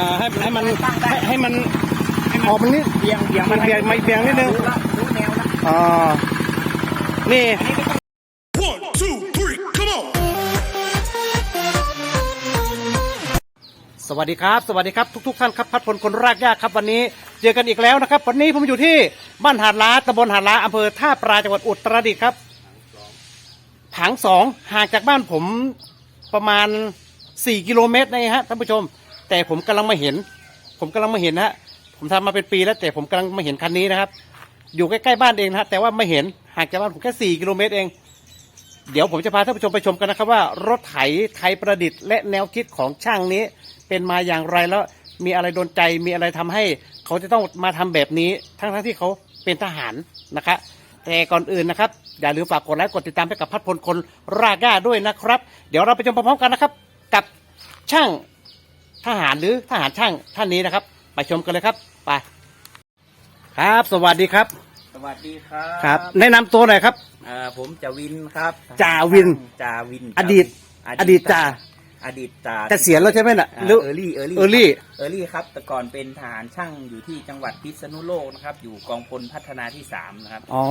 อ่าให้ให้มันตั้งได้ให้ให้มันออกมันนิดเบี่ยงเบี่ยงมันเบี่ยงมันเบี่ยงนิดนึงรู้ละรู้แนวละอ่านี่ อันนี้ไม่ต้อง One, two, three, come on! สวัสดีครับ สวัสดีครับทุก ๆ ท่านครับพัดพลคนรากหญ้าครับวันนี้เจอกันอีกแล้วนะครับ วันนี้ผมอยู่ที่บ้านหาดล้าตำบลหาดล้าอำเภอท่าปราจังหวัดอุตรดิตถ์ครับถังสองห่างจากบ้านผมประมาณสี่กิโลเมตรนะฮะท่านผู้ชม แต่ผมกำลังมาเห็น ผมกำลังมาเห็นนะฮะผมทำมาเป็นปีแล้วแต่ผมกำลังมาเห็นคันนี้นะครับ อยู่ใกล้ๆบ้านเองนะฮะแต่ว่าไม่เห็นห่างจากบ้านผมแค่สี่กิโลเมตรเอง เดี๋ยวผมจะพาท่านผู้ชมไปชมกันนะครับว่ารถไถไทยประดิษฐ์และแนวคิดของช่างนี้ เป็นมาอย่างไรแล้วมีอะไรโดนใจมีอะไรทำให้เขาจะต้องมาทำแบบนี้ ทั้งๆที่เขาเป็นทหารนะคะแต่ก่อนอื่นนะครับ อย่าลืมฝากกดไลค์กดติดตามให้กับพัดพลคนรากหญ้าด้วยนะครับ เดี๋ยวเราไปชมพร้อมๆกันนะครับ กับช่าง ทหารหรือทหารช่างท่านนี้นะครับ ไปชมกันเลยครับไปครับ สวัสดีครับ สวัสดีครับครับ แนะนำตัวหน่อยครับ อ่าผมจาวินครับจ่าวินจาวินอดีต อดีตจ่า อดีตจ่าเกษียณแล้วใช่ไหมน่ะอ่าหรือเออรี่เออรี่เออรี่เออรี่ครับแต่ก่อนเป็นทหารช่างอยู่ที่จังหวัดพิษณุโลกนะครับ อยู่กองพลพัฒนาที่สามนะครับ อ๋อ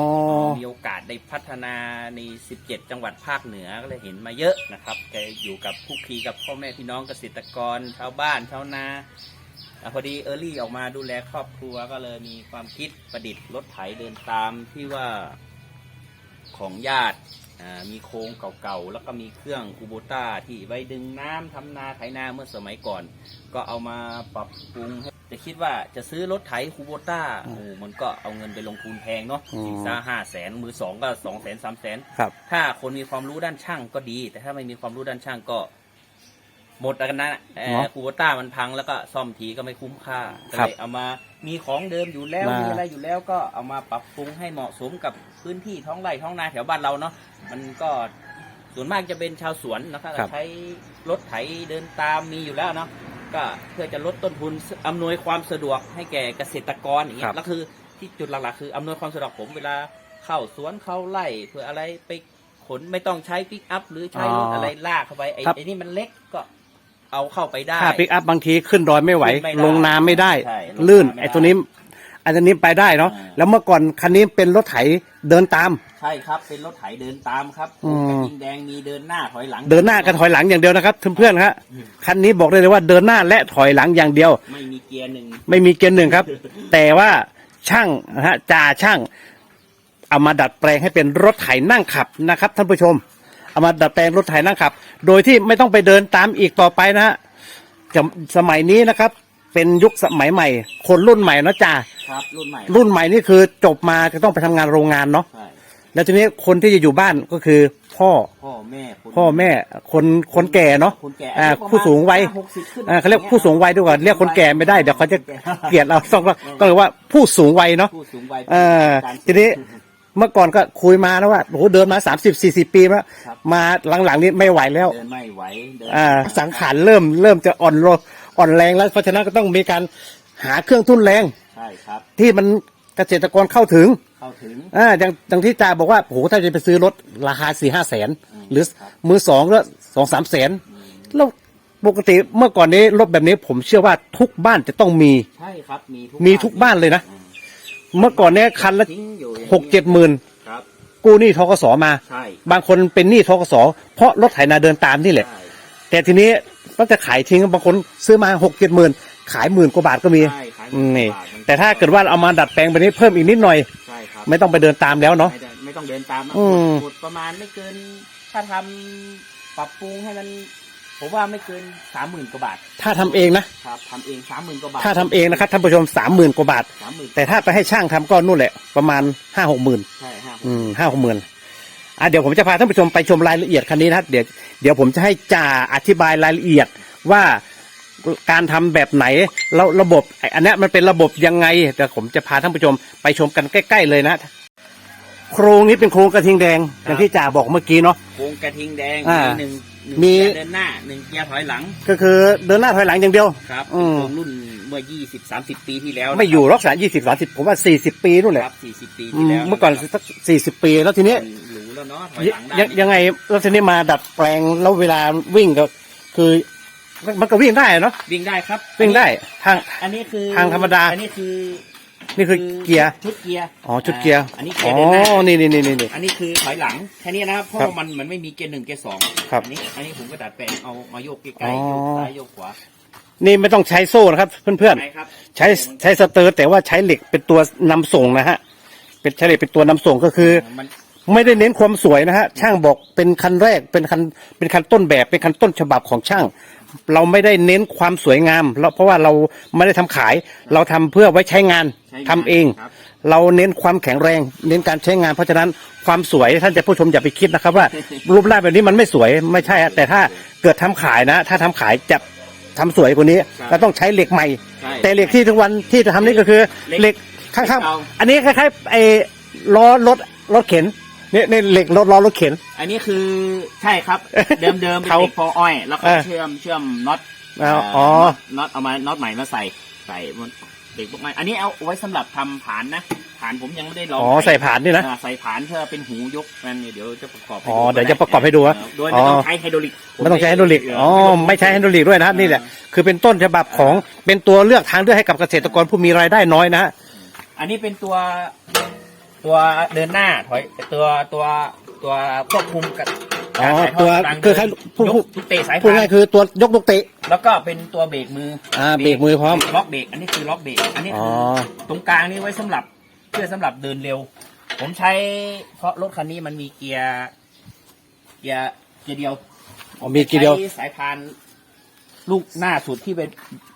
มีโอกาสได้พัฒนาใน 17 จังหวัดภาคเหนือก็เลยเห็นมาเยอะนะครับ แกอยู่กับคุกคีกับพ่อแม่พี่น้องเกษตรกรชาวบ้านชาวนาอะพอดีเออรี่ออกมาดูแลครอบครัวก็เลยมีความคิดประดิษฐ์รถไถเดินตามที่ว่าของญาติอ่า มีโครงเก่าๆ แล้วก็มีเครื่องคูโบต้าที่ไว้ดึงน้ำทำนาไถนาเมื่อสมัยก่อน ก็เอามาปรับปรุงให้จะคิดว่าจะซื้อรถไถคูโบต้าโอ้มันก็เอาเงินไปลงทุนแพงเนาะอืมสี่ซ่าห้าแสนมือสองก็สองแสนสามแสนครับถ้าคนมีความรู้ด้านช่างก็ดี แต่ถ้าไม่มีความรู้ด้านช่างก็ หมดแล้วกันนะเอ่อเนาะคูโบต้ามันพังแล้วก็ซ่อมทีก็ไม่คุ้มค่าก็ครับเลยเอามามีของเดิมอยู่แล้วมามี มีอะไรอยู่แล้วก็เอามาปรับปรุงให้เหมาะสมกับพื้นที่ท้องไร่ท้องนาแถวบ้านเราเนาะมันก็ส่วนมากจะเป็นชาวสวนนะครับครับ ใช้รถไถเดินตามมีอยู่แล้วเนาะก็เพื่อจะลดต้นทุนอำนวยความสะดวกให้แก่เกษตรกรอย่างเงี้ครัยบแล้วคือที่จุดหลักๆคืออำนวยความสะดวกผมเวลาเข้าสวนเข้าไร่เพื่ออะไรไปขนไม่ต้องใช้ปิกอัพหรือใช้รถอะไรลากเข้าไปไอ้ครับไอ้นี่มันเล็กก็ เอาเข้าไปได้ ถ้าปิกอัพบางทีขึ้นดอยไม่ไหว ขึ้นไม่ได้ลงน้ำไม่ได้ ใช่ลงลื่นน้ำไม่ได้ไอ้ตัวนี้ไอ้ตัวนี้ไปได้เนาะอ่า แล้วเมื่อก่อนคันนี้เป็นรถไถเดินตาม ใช่ครับ เป็นรถไถเดินตามครับอืม กระทิงแดงมีเดินหน้าถอยหลัง เดินหน้ากับถอยหลังอย่างเดียวนะครับเพื่อนๆครับคันนี้บอกได้เลยว่าเดินหน้าและถอยหลังอย่างเดียว ไม่มีเกียร์หนึ่ง ไม่มีเกียร์หนึ่งครับ แต่ว่าช่างนะฮะจ่าช่างเอามาดัดแปลงให้เป็นรถไถนั่งขับนะครับท่านผู้ชม เอามาดัดแปลงรถไถนั่งขับ โดยที่ไม่ต้องไปเดินตามอีกต่อไปนะฮะจะสมัยนี้นะครับ เป็นยุคสมัยใหม่ คนรุ่นใหม่เนาะจ่าครับรุ่นใหม่รุ่นใหม่นี่คือจบมาจะต้องไปทำงานโรงงานเนาะใช่แล้วทีนี้คนที่จะอยู่บ้านก็คือพ่อพ่อแม่คนพ่อแม่คนคนแก่เนาะคนแก่อ่าอายุประมาณผู้สูงวัยหกสิบขึ้นอ่าเขาเรียกผู้สูงวัยดีกว่าเรียกคนแก่ไม่ได้เดี๋ยวเขาจะเกลียดเราต้องก็เลยว่าผู้สูงวัยเนาะผู้สูงวัยเออการทีนี้ เมื่อก่อนก็คุยมาแล้วว่าโอ้โหเดินมาสามสิบสี่สิบปีแล้วครับ มาหลังๆนี้ไม่ไหวแล้ว เดินไม่ไหวเดินอ่าสังขารเริ่มเริ่มจะอ่อนโรอ่อนแรงแล้วเพราะฉะนั้นก็ต้องมีการหาเครื่องทุ่นแรงใช่ครับ ที่มันเกษตรกรเข้าถึงเข้าถึง อ่าอย่างอย่างที่จ่าบอกว่าโอ้โหถ้าจะไปซื้อรถราคาสี่ห้าแสนอืมหรือครับ มือสองก็สองสามแสนแล้วปกติเมื่อก่อนนี้รถแบบนี้ผมเชื่อว่าทุกบ้านจะต้องมี ใช่ครับมีทุกมีทุกบ้านเลยนะ อืม เมื่อก่อนเนี้ยคันละทิ้งอยู่อย่างนี้หกเจ็ดหมื่นครับกู้หนี้ทกสมา ใช่บางคนเป็นหนี้ทกสเพราะรถไถนาเดินตามนี่แหละ ใช่แต่ทีนี้ต้องจะขายทิ้งบางคนซื้อมาหกเจ็ดหมื่นขายหมื่นกว่าบาทก็มี ใช่ขายอืมนี่ บทมันแต่ถ้าเกิดว่าเอามาดัดแปลงไปนี้เพิ่มอีกนิดหน่อย ใช่ครับไม่ต้องไปเดินตามแล้วเนาะ ไม่ได้ไม่ต้องเดินตามนะอืมหมดประมาณไม่เกิน ถ้าทำปรับปรุงให้มัน ผมว่าไม่เกินสามหมื่นกว่าบาทถ้าทำเองนะ ครับทำเองสามหมื่นกว่าบาทถ้าทำเองนะครับท่านผู้ชมสามหมื่นกว่าบาท สามหมื่นแต่ถ้าไปให้ช่างทำก็นู่นแหละประมาณห้าหกหมื่น ใช่ห้าอืมห้าหกหมื่นอะเดี๋ยวผมจะพาท่านผู้ชมไปชมรายละเอียดคันนี้นะครับเดี๋ยวเดี๋ยวผมจะให้จ่าอธิบายรายละเอียดว่าการทำแบบไหนแล้วระบบไอ้อันเนี้ยมันเป็นระบบยังไงแต่ผมจะพาท่านผู้ชมไปชมกันใกล้ ๆ เลยนะ โครงนี้เป็นโครงกระทิงแดงอย่างที่จ่าบอกเมื่อกี้เนาะ โครงกระทิงแดงอ่าหนึ่งหนึ่งมี เกียร์เดินหน้าหนึ่งเกียร์ถอยหลังก็คือเดินหน้าถอยหลังอย่างเดียว ครับอืมโครงรุ่นเมื่อยี่สิบสามสิบปีที่แล้วไม่อยู่รักษายี่สิบสามสิบผมว่าสี่สิบปีนู่นแหคละรับสี่สิบปีอืที่มแล้วเมื่อก่อนสักสี่สิบปีแล้วทีนี้หรูแล้วเนาะถอยยหลังได้ยังยังไงแล้วทีนี้มาดัดแปลงแล้วเวลาวิ่งก็คือมันก็วิ่งได้เนาะวิ่งได้ครับวิ่งได้ทาง อันนี้คือทางธรรมดา อันนี้คือ นี่คือเกียร์ ชุดเกียร์อ๋อชุดเกียร์อันนี้เกีอ๋ยอร์เดินหน้านี่นี่นี่นี่นี่ อันนี้คือถอยหลังแค่นี้นะครับเพราะครับว่ามันมันไม่มีเกียร์หนึ่งเกียร์สองครับอันนี้อันนี้ผมก็ดัดแปลงเอามาโยกใกอ๋ล้อๆโยกซ้ายโยกขวานี่ไม่ต้องใช้โซ่นะครับ เพื่อนไหนครับๆ ใช้ใช้สเตอร์แต่ว่าใช้เหล็กเป็นตัวนำส่งนะฮะ เป็นใช้เหล็กเป็นตัวนำส่งก็คือ มันไม่ได้เน้นความสวยนะฮะ ช่างบอกเป็นคันแรกเป็นคันเป็นคันต้นแบบเป็นคันต้นฉบับของช่าง เราไม่ได้เน้นความสวยงามเราเพราะว่าเราไม่ได้ทำขาย เราทำเพื่อไว้ใช้งาน ใช้งานทำเอง ครับ เราเน้นความแข็งแรง เน้นการใช้งานเพราะฉะนั้นความสวยท่านจะผู้ชมอย่าไปคิดนะครับว่า รูปร่างแบบนี้มันไม่สวยไม่ใช่ฮะแต่ถ้าเกิดทำขายนะ ถ้าทำขายจะทำสวยกว่านี้เราต้องใช้เหล็กใหม่ ใช่ แต่เหล็กที่ทุกวันที่จะทำนี่ก็คือเหเหล็ล็กกข้างเหล็กเก่า ๆ อันนี้คล้ายๆไอ้ล้อรถรถเข็นนี่นี่เหล็กรถล้อรถเข็น อันนี้คือใช่ครับ เดิมเดิมๆเป็นเขาเหล็กฟออ้อยแล้วก็เออเชื่อมเชื่อมน็อตเอาเอ๋อน็อตเอามาน็อตใหม่มาใส่ใส่บน เด็กพวกนี้อันนี้เอาไว้สำหรับทำผานนะผานผมยังไม่ได้ลองอ๋อใส่ผานนี่นะใส่ผานเพื่อเป็นหูยกนั่นเนี่ยเดี๋ยวจะประกอบให้อ๋อเดี๋ยวจะประกอบให้ดูนะเออโดยไม่ต้องใช้ไฮดรอลิกไม่ต้องใช้ไฮดรอลิกอ๋อไม่ใช้ไฮดรอลิกด้วยนะนี่แหละคือเป็นต้นฉบับของเป็นตัวเลือกทางเลือกให้กับเกษตรกรผู้มีรายได้น้อยนะฮะอันนี้เป็นตัวตัวเดินหน้าถอยตัวตัวตัวควบคุมกับ อ๋อการถ่ายทตัวดกลางคือใครพูดยพูดกเตะสายพูดพานง่ายๆคือตัวยกลูกเตะ แล้วก็เป็นตัวเบรกมืออ่าเบรกมือพร้อมล็อกเบรกอันนี้คือล็อกเบรกอันนี้อ๋อคือตรงกลางนี่ไว้สำหรับเพื่อสำหรับเดินเร็ว ผมใช้เพราะรถคันนี้มันมีเกียร์เกียร์เกียร์เดียวอ๋อมีกี่เดียวใช้สายพานลูกหน้าสุดที่เป็น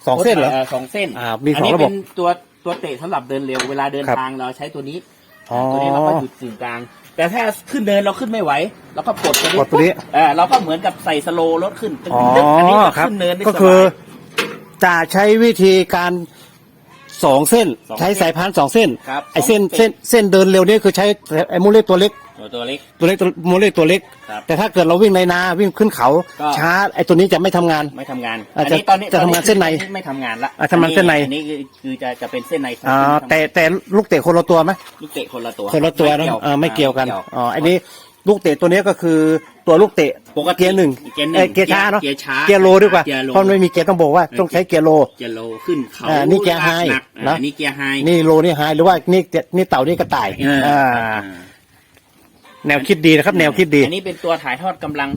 สองเส้นเหรอสองเส้นอ่ามีสองนนี้ระบบเป็นตัวตัวเตะสำหรับเดินเร็วเวลาเดินครับทางเราใช้ตัวนี้อ๋อตัวนี้เราก็หยุดกึ่งกลาง แต่ถ้าขึ้นเดินเราขึ้นไม่ไหวเราก็ปลดตัวนี้กดตัวนี้ เออเราก็เหมือนกับใส่สโลว์รถขึ้นตึ้งอ๋อตึ้งอันนี้ก็ครับ ขึ้นเนินได้ก็สคืบาอยจะใช้วิธีการ สองเส้น สองเส้นใช้สายพานสองเส้นครับไอเส้นสองเส้เส้นน เส้นเดินเร็วนี่คือใช้ไอโมเลตัวเล็ก ตัวตัวเล็ก ตัวเล็กตัวโมเลตัวเล็ก ครับแต่ถ้าเกิดเราวิ่งในนาวิ่งขึ้นเขา ก็ ช้าไอตัวนี้จะไม่ทำงาน ไม่ทำงานอาจจะนี้ตอนนี้จะทำงานเส้นในไม่ทำงานละอะทำงานเส้นใน อันนี้คือคือจะจะเป็นเส้นในของอ่าที่ทำแต่แต่ลูกเตะคนละตัวไหมลูกเตะคนละตัวคนละตัวไม่นะเกี่ยวอ่าไม่เกี่ยวกันไม่อ๋ออันนี้ ลูกเตะตัวนี้ก็คือตัวลูกเตะปกติเกียร์หนึ่งเกียร์หนึ่งเอ้ยเกียร์ช้าเนาะเกียร์ช้าเกียร์โลดีกว่าเกียร์โล เพราะไม่มีเกียร์ต้องบอกว่าต้องใช้เกียร์โล เกียร์โลขึ้นเขาอ่านี่เกียร์ไฮหนักนะ อ่านี่เกียร์ไฮ นี่โลนี่ไฮหรือว่านี่เกียร์นี่เต่านี่กระต่ายเอออ่อ่าแนวคิดดีนะครับ แนวคิดดี อันนี้เป็นตัวถ่ายทอดกำลัง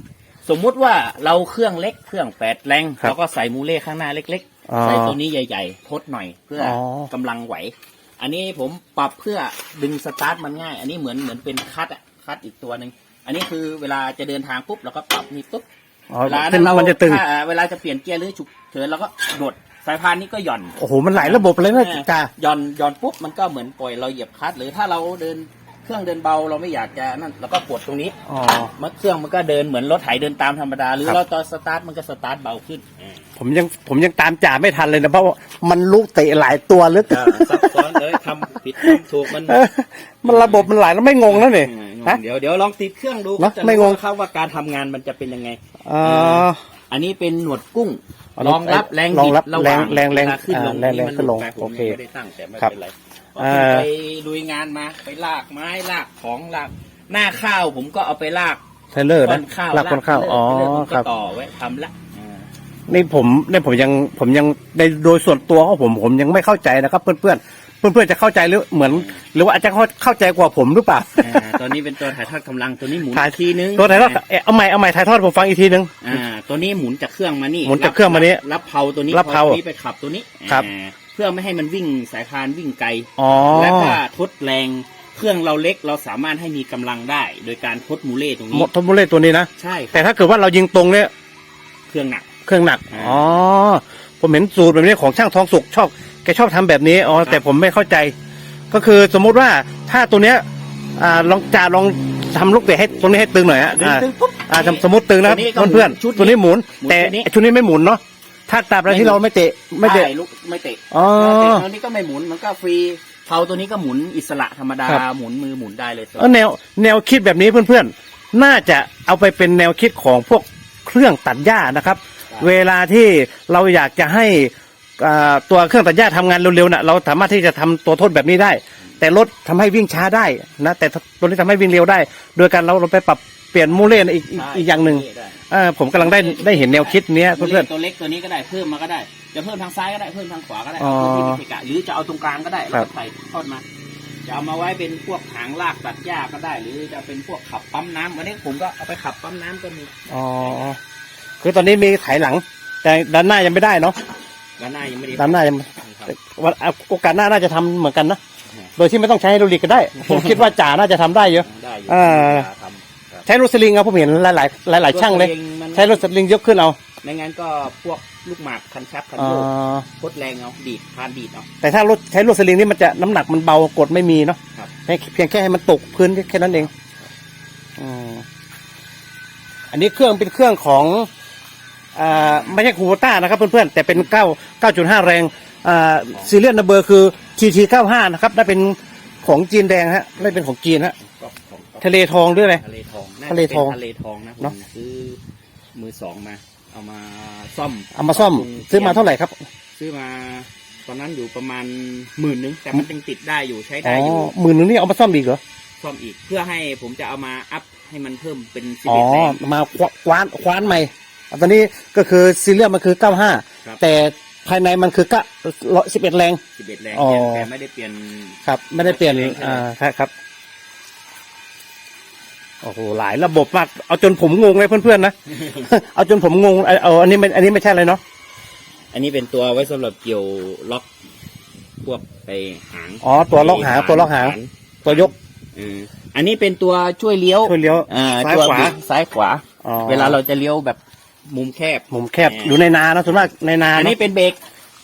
สมมุติว่าเราเครื่องเล็กเครื่องแปดแรงครับเราก็ใส่มูเล่ข้างหน้าเล็กอ๋อๆ ใส่ตัวนี้ใหญ่ๆทดหน่อยเพื่อออ กำลังไหว อันนี้ผมปรับเพื่อดึงสตาร์ทมันง่าย อันนี้เหมือนเหมือนเป็นคัดอะ คัดอีกตัวหนึ่งอันนี้คือเวลาจะเดินทางปุ๊บเราก็ปรับนี่ปุ๊บอ๋อเวลาเส้นเรามันจะตึงถ้าเวลาจะเปลี่ยนเกียร์หรือฉุกเฉินเราก็โดดสายพานนี้ก็หย่อนโอ้โหมันหลายระบบเลยนะจ้าหย่อนหย่อนปุ๊บมันก็เหมือนปล่อยเราเหยียบคลัตช์หรือถ้าเราเดินเครื่องเดินเบาเราไม่อยากจะนั่นเราก็กดตรงนี้อ๋อมันเครื่องมันก็เดินเหมือนรถไถเดินตามธรรมดา หรือครับเราตอนสตาร์ทมันก็สตาร์ทเบาขึ้น ผมยังผมยังตามจ่าไม่ทันเลยนะเพราะว่ามันลูกเตะหลายตัวเหลึกอ่าซับซ้อนเลยทำผิดทำถูกมัน มันระบบมันหลายแล้วไม่งงแล้วนี่อืม ฮะ เดี๋ยวเดี๋ยวลองติดเครื่องดูเนอะจะไม่งงรู้ครับว่าการทำงานมันจะเป็นยังไง อ๋อ อันนี้เป็นหนวดกุ้งอ๋อรองรับแรงรองรับบิดะหว่างแรงแรงเวลาขึ้นลงอ่าแรงแรงนี่มันขึ้นลงหไปผมโอเคยังไม่ได้ตั้งแต่ไม่ครับเป็นไรอ่า ไปลุยงานมาไปลากไม้ลากของลากหน้าข้าวผมก็เอาไปลากเทรลเลอร์ก้นะอนข้าวลากคนข้าวเทรลเลอ๋อเทรลเลผมคก็รับ ต่อไว้ทำละอ่า นี่ผมเนี่ยผมยังผมยังในโดยส่วนตัวของผมผมยังไม่เข้าใจนะครับ เพื่อน เพื่อนเพื่อนเพื่อนๆจะเข้าใจหรือเหมือน หรือว่าอาจจะเข้าเข้าใจกว่าผมหรือเปล่าอ่าตัวนี้เป็นตัวถ่ายทอดกำลังตัวนี้หมุนถ่ายทีนึงตัวไหนทอดเอ๊ะเอาใหม่เอาใหม่ถ่ายทอดผมฟังอีกทีนึง อ่าตัวนี้หมุนจากเครื่องมานี่หมุนจากเครื่องมานี่รับเผาตัวนี้รับเผาตัวนี้ไปขับตัวนี้ครับ อ่าเพื่อไม่ให้มันวิ่งสายพานวิ่งไกล อ๋อ และถ้าทดแรงเครื่องเราเล็กเราสามารถให้มีกำลังได้ โดยการทดมูเล่ตรงนี้หมดทอมโบเล่ตัวนี้นะ ใช่ครับแต่ถ้าเกิดว่าเรายิงตรงเนี่ยเครื่องหนัก เครื่องหนัก อ่า อ๋อ ผมเห็นสูตรแบบนี้ของช่างทองสุกชอบ แกชอบทำแบบนี้อ๋อครับแต่ผมไม่เข้าใจ ก็คือสมมุติว่าถ้าตัวเนี้ยอ่าลองจ่าลองทำลูกเตะให้ตรงนี้ให้ตึงหน่อยฮะดึงอ่าตึงปุ๊บอ่าสมสมมติตึงนะครับตัวนี้ก็เพื่อนหมุนชุดๆตัวนี้หมุนหมุนแต่ชุดนี้ชุดนี้ไม่หมุนเนาะถ้าตราบใดที่เราไม่เตะไม่เตะใช่ลูกไม่เตะอ๋อแล้วเตะตัวนี้ก็ไม่หมุนมันก็ฟรีเผาตัวนี้ก็หมุนอิสระธรรมดาครับหมุนมือหมุนได้เลยเออแนวแนวคิดแบบนี้เพื่อนๆ น่าจะเอาไปเป็นแนวคิดของพวกเครื่องตัดหญ้านะครับ เวลาที่เราอยากจะให้ อ่าตัวเครื่องตัดหญ้าทำงานเร็วๆนะเราสามารถที่จะทำตัวทดแบบนี้ได้ แต่รถทำให้วิ่งช้าได้นะแต่ตัวนี้ทำให้วิ่งเร็วได้ โดยการเราเราไปปรับเปปลี่ยนมูเล่นอีกอีกอีกอย่างหนึ่งได้เออผมกำลังได้ได้เห็นแนวคิดเนี้ยตัวเพื่อน ตัวเล็กตัวนี้ก็ได้เพิ่มมาก็ได้ จะเพิ่มทางซ้ายก็ได้เพิ่มทางขวาก็ได้อ๋อเอาตัวที่เป็นเกะกะหรือจะเอาตรงกลางก็ได้แล้วครัก็บใส่ทอดมาจะเอามาไว้เป็นพวกหางลากตัดหญ้าก็ได้ หรือจะเป็นพวกขับปั๊มน้ำวันนี้ผมก็เอาไปขับปั๊มน้ำก็มี ๆอ๋อคือตอนนี้มีไถหลัง แต่ด้านหน้ายังไม่ได้เนาะ ด้านหน้ายังไม่ได้ด้านหน้ายังครับวันโอกาสหน้าน่าจะทำเหมือนกันนะ โดยที่ไม่ต้องใช้ไฮดรอลิกก็ได้ ผมคิดว่าจ่าน่าจะทำได้เยอะ ได้อยู่อ่า ทำครับใช้รถสลิงเอาผมเห็นหลายหลายๆหลายๆช่างเลย ตัวองมันใช้รถสลิงยกขึ้นเอาไม่งั้นก็พวกลูกหมากคันชักคันอ๋อโยกพดแรงเอาดีดพานดีดเอา แต่ถ้ารถใช้รถสลิงนี่มันจะน้ำหนักมันเบากดไม่มีเนาะครับ ให้เพียงแค่ให้มันตกพื้นแค่นั้นเองอืมอันนี้เครื่องเป็นเครื่องของอ่า ไม่ใช่คูโบต้านะครับเพื่อนๆแต่เป็นเก้าเก้าจุดห้าแรงอ่าซีเรียลนัมเบอร์คือ TT เก้าห้านะครับได้เป็นของจีนแดงฮะได้เป็นของจีนฮะก็ของทะเลทองด้วยอะไรทะเลทองน่าทะเลทองจป็นทะเลทองนะผเนอะมซื้อมือสองมา เอามาซ่อม เอามาซ่อมปรับปรุงซื้อมาเท่าไหร่ครับ ซื้อมาตอนนั้นอยู่ประมาณหมื่นนึงแต่มันยังติดได้อยู่ใช้อ๋ได้ออยู่หมื่นหนึงนี่เอามาซ่อมอีกเหรอซ่อมอีกเพื่อให้ผมจะเอามาอัพให้มันเพิ่มเป็นสิบอ๋อเอ็ดแรงมาคว้านคว้านใหม่ ตอนนี้ก็คือซีเรียลมันคือเก้าห้าครับแต่ภายในมันคือก็สิบเอ็ดแรง สิบเอ็ดแรงอ๋อ แต่ไม่ได้เปลี่ยน ครับ ไม่ได้เปลี่ยนแรงใช่ไหมอ่าครับครับ โอ้โห หลายระบบมาก เอาจนผมงงเลยเพื่อนๆนะ เอาจนผมงงเอาเอาอันนี้ไม่อันนี้ไม่ใช่เลยเนาะ อันนี้เป็นตัวไว้สำหรับเกี่ยวล็อกพวกไปหางอ๋อตัวล็อกหางตัวล็อกหาง ตัวยกเอออันนี้เป็นตัวช่วยเลี้ยวช่วยเลี้ยว อ่าซ้ายตัวขวาซ้ายขวา อ๋อ เวลาเราจะเลี้ยวแบบ มุมแคบ มุมแคบอยู่ในนานะส่วนมากในนาอันเนนี้อะ เป็นเบรก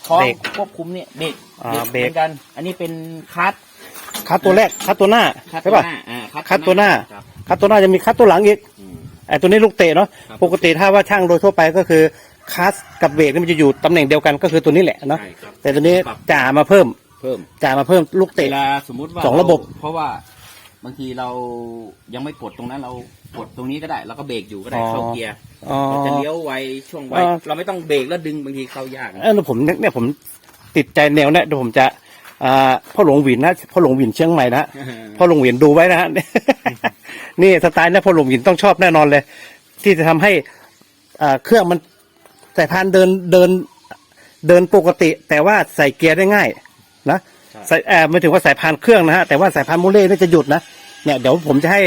ของเบรกควบคุมเนี่ยเบรกอ่าเบรกเบรกเหมือนกัน อันนี้เป็นคัสคัดตัวแรกคัดตัวหน้าคัสใช่ตัวป่ะ หน้าอ่าคัสตัวหน้า ครับคัดตัวหน้าจะมีคัดตัวหลังอีกอืม ไอ้ตัวนี้ลูกเตะเนาะครับ ปกติถ้าว่าช่างโดยทั่วไปก็คือคัสกับเบรกนี่มันจะอยู่ตำแหน่งเดียวกันก็คือตัวนี้แหละเนาะใช่ครับแต่ตัวนี้ปรับจ่ามาเพิ่มเพิ่มจ่ามาเพิ่มลูกเวเตะลาสมมุติว่าสองระบบ เพราะว่า บางทีเรายังไม่ปลดตรงนั้น เราปลดตรงนี้ก็ได้ แล้วก็เบรกอยู่ก็ได้เข้าเกียร์อ๋อ เราจะเลี้ยวไวช่วงไวอ่าเราไม่ต้องเบรกแล้วดึงบางทีเข้ายากนะเออผมเนี่ยเนี่ยผมติดใจแนวเนี่ยเดี๋ยวผมจะอ่าพ่อหลวงหวินนะพ่อหลวงหวินเชียงใหม่นะ พ่อหลวงหวินดูไว้นะฮะ นี่สไตล์เนี่ยพ่อหลวงหวินต้องชอบแน่นอนเลย ที่จะทำให้อ่าเครื่องมันสายพานเดินเดินเดินปกติ แต่ว่าใส่เกียร์ได้ง่าย นะ ใส่เออไม่ถึงว่าสายพานเครื่องนะฮะแต่ว่าสายพานโมเล่นี่จะหยุดนะเนี่ยเดี๋ยวผมจะให้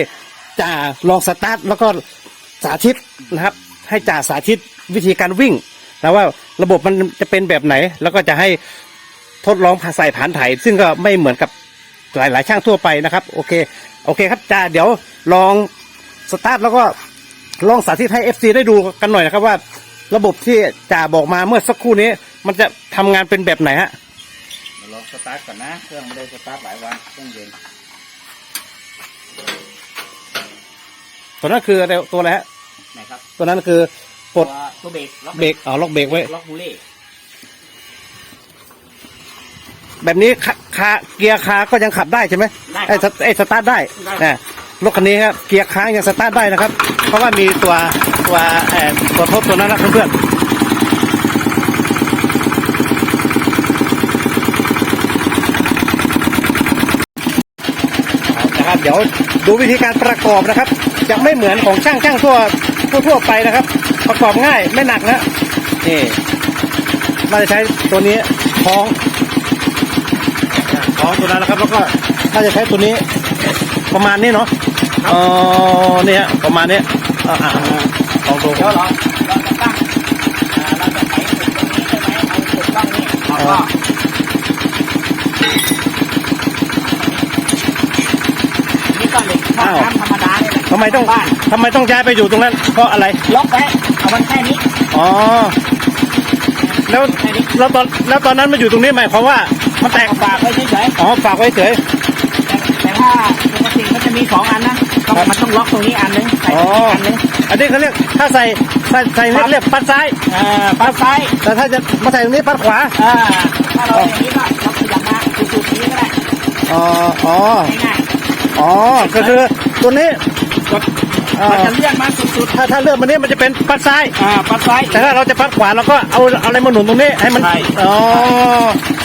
จ่าลองสตาร์ทแล้วก็สาธิตนะครับ ให้จ่าสาธิตวิธีการวิ่งนะว่าระบบมันจะเป็นแบบไหน แล้วก็จะให้ทดลองผ่าใส่ผ่านไถซึ่งก็ไม่เหมือนกับหลายๆช่างทั่วไปนะครับ โอเค โอเคครับจ่าเดี๋ยวลองสตาร์ทแล้วก็ลองสาธิตให้ FC ได้ดูกันหน่อยนะครับว่า ระบบที่จ่าบอกมาเมื่อสักครู่นี้ มันจะทำงานเป็นแบบไหนฮะ ลองสตาร์ทก่อนนะ เครื่องไม่ได้สตาร์ทหลายวันเครื่องเย็น ตัวนั้นคืออะไรตัวอะไรฮะไหนครับ ตัวนั้นคือปลดตัวตัวเบรกล็อกเบรกอ๋อล็อกเบรกไว้ ล็อกมูเล่แบบนี้คาคาเกียร์คาก็ยังขับได้ใช่ไหมได้คไอ้รับสตไอ้สตาร์ทได้ได้นะรถคันนี้ครับเกียร์ค้างยังสตาร์ทได้นะครับ เพราะว่ามีตัวตัวเอ่อตัวทบตัวนั้นนะเพื่อนๆ นะครับ เดี๋ยวดูวิธีการประกอบนะครับ จะไม่เหมือนของช่างช่างทั่วทั่วไปนะครับ ประกอบง่ายไม่หนักนะนี่เราจะใช้ตัวนี้คล้องของตัวนั้นนะครับ แล้วก็ถ้าจะใช้ตัวนี้ประมาณนี้เนาะอ๋อเนี่ยประมาณนี้อ่าอ่าอ่าลองดูเดี๋ยวเราเราจะตั้งเราจะไถจุดตรงนี้ใช่ไหมเอาจุดตั้งนี่เราก็นี่ก็เหล็กท่อน้ำธรรมดาเนี่ยแหละ ทำไมต้องบ้านทำไมต้องย้ายไปอยู่ตรงนั้น เพราะอะไรล็อกไว้เอามันแค่นี้อ๋อแล้วแล้วตอนแล้วตอนนั้นมาอยู่ตรงนี้หมายความว่ามันแตกฝากไว้เฉยอ๋อฝากไว้เฉยๆแต่แต่ถ้าปกติมันจะมีสองอันนะต้องมันต้องล็อกตรงนี้อันนึงใส่อ๋ตอรงนี้อันนึงอันนี้เขาเรียกถ้าใส่ใส่ใส่เรียกเรียกปัดซ้ายเอ่อปัดซ้าย แต่ถ้าจะมาใส่ตรงนี้ปัดขวาเอ่อถ้าเราอย่างนี้ก็เราขยับมาจุดๆนี้ก็ได้อ๋ออ๋อง่ายอ๋อก็คือตัวนี้ๆกดเอ่ มันอจะเลื่อนมาสุดถ้าถ้าเลือกมันนี้มันจะเป็นปัดซ้าย ๆอ่าปัดซ้าย แต่ถ้าเราจะปัดขวาเราก็เอาเอาอะไรมาหนุนตรงนี้ให้มันใช่ อ๋อ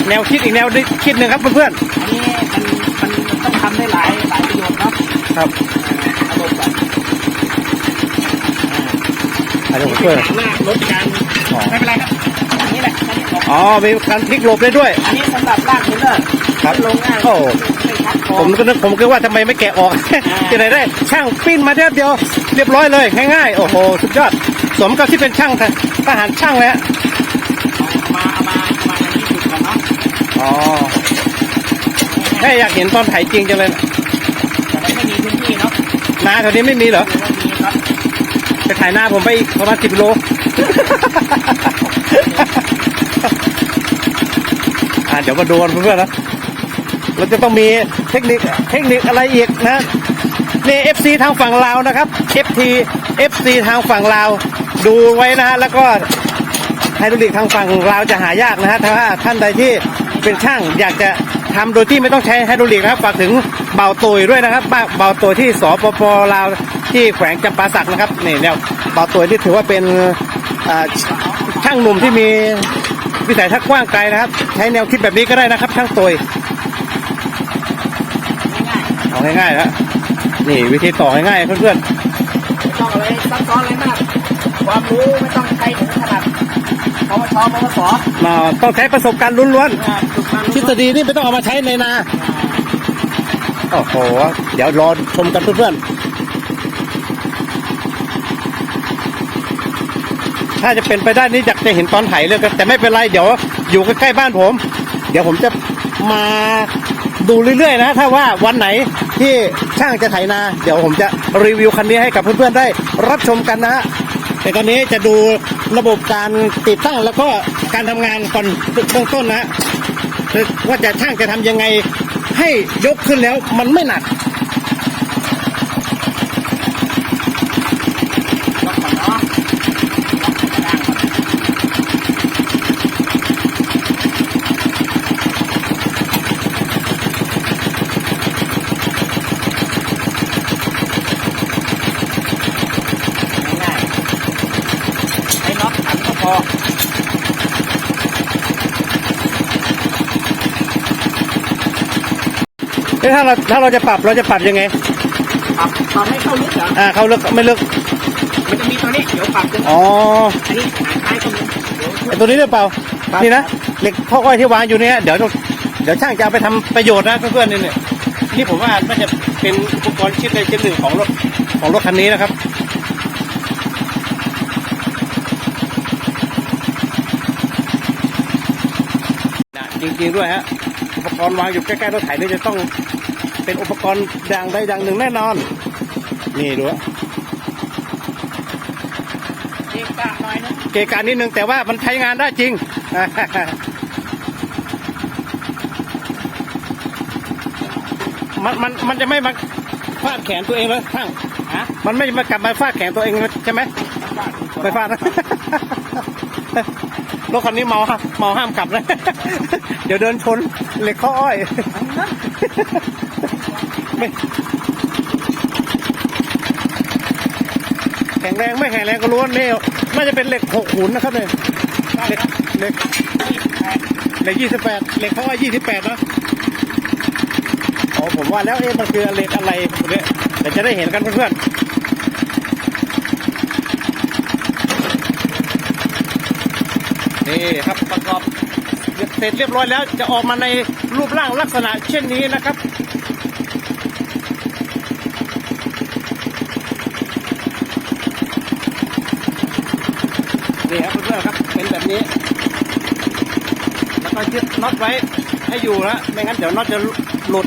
แนวคิดอีกแนวคิดหนึ่งครับเพื่อนอันนี้มันมันมันต้องทำได้หลายหลายประโยชน์เนาะๆครับอารมณ์แบบอันนี้ผมช่วย หน้ารถกันอ๋อ ไม่เป็นไรครับอันนี้แหละอันนี้หลบอ๋อมีการพลิกหลบได้ด้วย อันนี้สำหรับลากเทรลเลอร์ ครับลงง่ายโอ้ไม่ชัดคอผมก็นึกผมก็ว่าทำไมไม่แกะออกที่ไหนได้ช่างปิ้นมาแทบเดียวเรียบร้อยเลยง่ายๆโอ้โหสุดยอดสมกับที่เป็นช่างทหารช่างเลยฮะเอามาเอามาเอามาอันนี้สุดก่อนเนาะอ๋อแค่อยากเห็นตอนถ่ายจริงจังเลยนะแต่ไม่ไม่มีพื้นที่เนาะนาแถวนี้ไม่มีเหรอเดี๋ยวไม่มีครับไปถ่ายหน้าผมไปอีกประมาณสิบโลอ่าเดี๋ยวมาดูกันเพื่อนๆนะ เราจะต้องมีเทคนิคเทคนิคอะไรอีกนะนี่ FC ทางฝั่งลาวนะครับ FT FC ทางฝั่งลาวดูไว้นะฮะแล้วก็ไฮดรอลิกทางฝั่งลาวจะหายากนะฮะถ้าท่านใดที่เป็นช่างอยากจะทำโดยที่ไม่ต้องใช้ไฮดรอลิกนะครับฝากถึงเบาตุยด้วยนะครับเบาตุยที่สปปลาวที่แขวงจำปาสักนะครับนี่เนี่ยเบาตุยที่ถือว่าเป็นช่างหนุ่มที่มีวิสัยทัศน์กว้างไกลนะครับ ใช้แนวคิดแบบนี้ก็ได้นะครับช่างตุย เอาง่ายๆนะนี่วิธีต่อง่ายๆเพื่อนๆไม่ต้องอะไรซับซ้อนอะไรมากความรู้ไม่ต้องใช้ถึงขนาดปวชปวสๆมาต้องใช้ประสบการณ์ล้วนอ่าฝึกความๆทฤรู้ษฎีนี่ไม่ต้องเอามาใช้ในนาโอ้โหเดี๋ยวรอชมกันเพื่อนๆถ้าจะเป็นไปได้นี่อยากจะเห็นตอนไถเลยกันแต่ไม่เป็นไรเดี๋ยวอยู่ใกล้ๆบ้านผม เดี๋ยวผมจะมา ดูเรื่อยๆนะ ถ้าว่าวันไหนที่ช่างจะไถนา เดี๋ยวผมจะรีวิวคันนี้ให้กับเพื่อนๆได้รับชมกันนะแต่ตอนนี้จะดูระบบการติดตั้งแล้วก็การทำงานก่อนเบื้องต้นนะว่าจะช่างจะทำยังไงให้ยกขึ้นแล้วมันไม่หนักก่อนเนาะล็อกกระด้างก่อนง่ายๆใช้น็อตขันก็พอ เอ้ย ถ้าเราถ้าเราจะปรับเราจะปรับยังไง ปรับปรับให้เข้าลึกเหรออ่าเขาเลือกไม่เลือกมันจะมีตัวนี้เดี๋ยวปรับจนอ๋ออันนี้หางท้ายตรงนี้เดี๋ยว ไอตัวนี้หรือเปล่าครับ นี่นะเหล็กข้อก้อยที่วางอยู่เนี่ยเดี๋ยวต้องเดี๋ยวช่างจะเอาไปทำประโยชน์นะเพื่อนๆนี่เนี่ยนี่ผมว่าน่าจะเป็นอุปกรณ์ชิ้นใดชิ้นหนึ่งของรถของรถคันนี้นะครับ นะจริงๆด้วยฮะอุปกรณ์วางอยู่ใกล้ๆรถไถนี่จะต้อง เป็นอุปกรณ์อย่างใดอย่างหนึ่งแน่นอน นี่ดูฮะเองกะหน่อยนึงเกะการนิดนึงแต่ว่ามันใช้งานได้จริงมันมันมันจะไม่มาฟาดแขนตัวเองแล้วช่างฮะมันไม่มากลับมาฟาดแขนตัวเองแล้วใช่ไหมไม่ฟาดนะรถคันนี้เมาห้ามเมาห้ามกลับนะ เดี๋ยวเดินชนเหล็กข้ออ้อย ไม่แข็งแรงไม่แข็งแรงก็รู้ว่านี่น่าจะเป็นเหล็กหกหุนนะครับเนี่ยเหล็กเหล็กเหล็กยี่สิบแปดเหล็กเขาว่ายี่สิบแปดนะอ๋อผมว่าแล้วเอ๊ะมันคือเหล็กอะไรเนี่ยเดี๋ยวจะได้เห็นกันเพื่อนๆนี่ครับประกอบเสร็จเรียบร้อยแล้วจะออกมาในรูปร่างลักษณะเช่นนี้นะครับ นี่ครับเพื่อนๆครับเป็นแบบนี้ แล้วก็ยึดน็อตไว้ให้อยู่นะไม่งั้นเดี๋ยวน็อตจะหลุด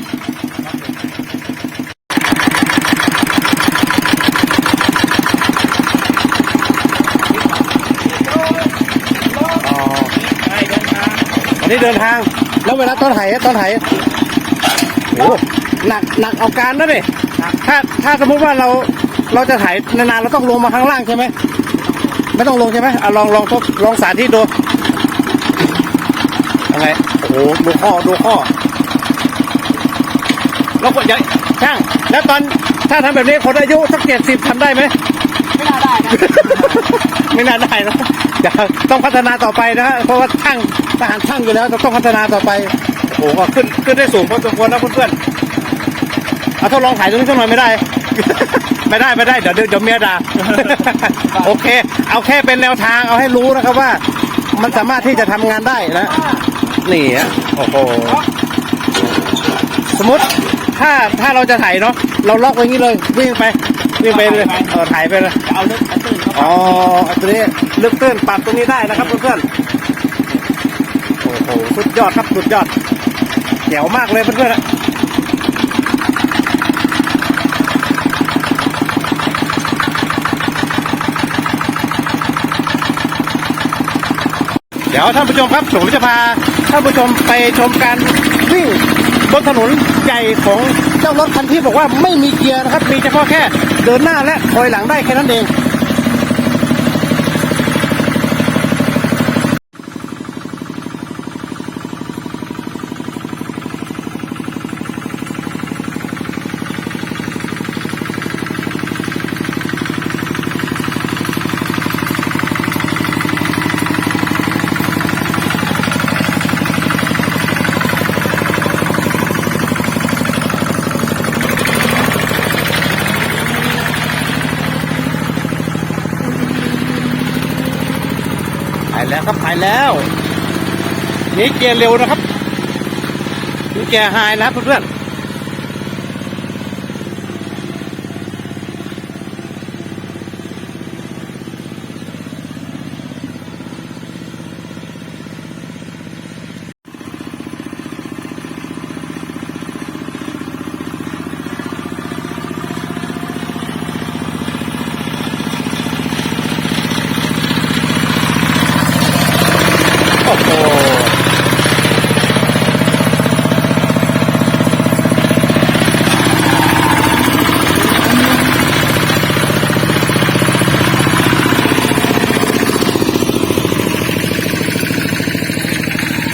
อ๋อตอนนี้เดินทาง แล้วเวลาตอนไถอะตอนไถโอ้หนักหนักเอาการนะเนี่ถ้าถ้าสมมติว่าเราเราจะไถนานๆเราต้องลงมาข้างล่างใช่ไหม ไม่ต้องลงใช่ไหมอะลองลองทดลองสาธิตดูยังไงโอ้โหดูข้อดูข้อแล้วก็อย่าช่าง แล้วตอนถ้าทำแบบนี้คนอายุสักเจ็ดสิบทำได้ไหม ไม่น่าได้นะ ไม่น่าได้นะเดี๋ยวต้องพัฒนาต่อไปนะฮะเพราะว่าช่างทหารช่างอยู่แล้วต้องพัฒนาต่อไปโอ้โหก็ขึ้นขึ้นได้สูงพอสมควรนะเพื่อนๆเอาทดลองถ่ายตรงนี้สักหน่อยไม่ได้ ไหมไม่ได้ไม่ได้เดี๋ยวเดี๋ยวเดี๋ยวเมียด่าโอเค เอาแค่เป็นแนวทางเอาให้รู้นะครับว่า มันสามารถที่จะทำงานได้นะนี่ฮะโอ้โหสมมติถ้าถ้าเราจะถ่ายเนาะเราล็อกไว้อย่างนี้เลยวิ่งไปวิ่งไปเลยเออถ่ายไปเลยจะเอาลึกเอาตื้นเข้าไปอ๋ออันนี้ลึกตื้นปรับตรงนี้ได้นะครับเพื่อนๆโอ้โหสุดยอดครับสุดยอดแจ๋วมากเลยเพื่อนๆ เดี๋ยวท่านผู้ชมครับผมจะพาท่านผู้ชมไปชมการวิ่งบนถนนใหญ่ของเจ้ารถคันที่บอกว่าไม่มีเกียร์นะครับ มีเฉพาะแค่เดินหน้าและถอยหลังได้แค่นั้นเอง หาย แล้วครับหายแล้วนี่เกียร์เร็วนะครับนี่เกียร์ไฮนะเพื่อนๆโอ้โ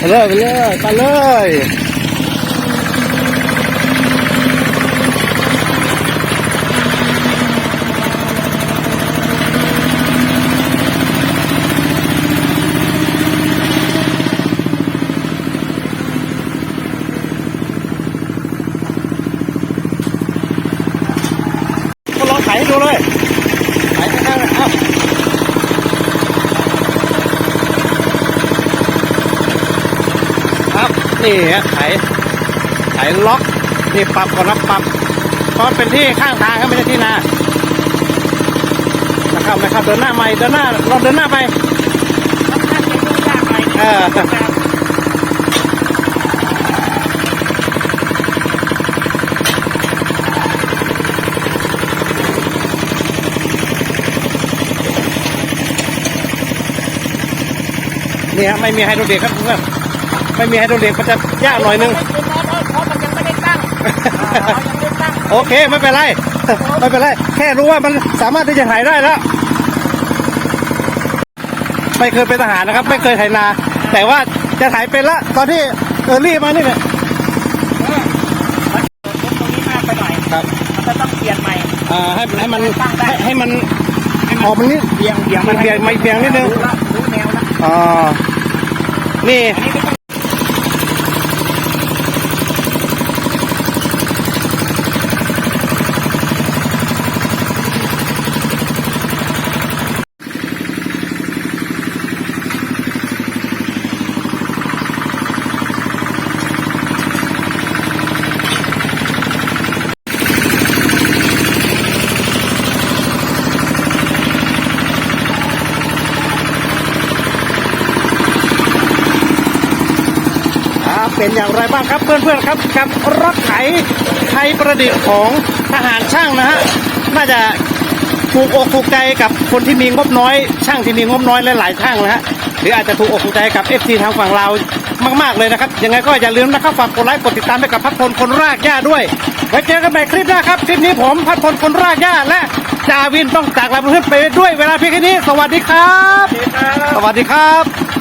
ห ไปเลยไปเลยไปเลยก็ลองไถให้ดูเลยไถข้างๆอ้าวครับ นี่ฮะไถไถล็อกนี่ปรับก่อนนะปรับตอนเป็นที่ข้างทางครับไม่ใช่ที่นานะครับนะครับเดินหน้าใหม่เดินหน้าลองเดินหน้าไปเออนี่ฮะไม่มีไฮโดรเด็กครับเพื่อน ไม่มีไฮโดรเด็กมันจะยากหน่อยนึง เพราะมันยังไม่ได้ตั้งเรายังไม่ได้ตั้งโอเคไม่เป็นไร ไม่เป็นไร แค่รู้ว่ามันสามารถที่จะถ่ายได้แล้ว ไม่เคยเป็นทหารนะครับ ไม่เคยถ่ายนา แต่ว่าจะถ่ายเป็นละ ตอนที่เออรี่มานี่เนี่ยตรงนี้มากไปหน่อยครับมันจะต้องเปลี่ยนใหม่อ่าให้ให้มันให้ให้มันออกมันนิดเบี่ยงเบี่ยงมันเบี่ยงไม่เบี่ยงนิดนึงรู้ละรู้แนวละอ๋อนี่ อันนี้ไม่ต้อง อ่า เป็นอย่างไรบ้างครับเพื่อนๆครับกับรถไถไทยประดิษฐ์ของทหารช่างนะฮะน่าจะถูกอกถูกใจกับคนที่มีงบน้อย ช่างที่มีงบน้อยหลายๆช่างนะฮะหรืออาจจะถูกอกถูกใจกับ f อทางฝั่งเราวมากๆเลยนะครับยังไงก็อย่าลืมนะครับฝากกดไลค์กดติดตามไปกับพัดพลคนรากหญ้าด้วยไว้เจอกันใหม่คลิปหน้าครับคลิปนี้ผมพัดพลคนรากหญ้าและจาวินต้องจากลาเพื่อนไปด้วยเวลาเพียงแค่นี้ สวัสดีครับ สวัสดีครับ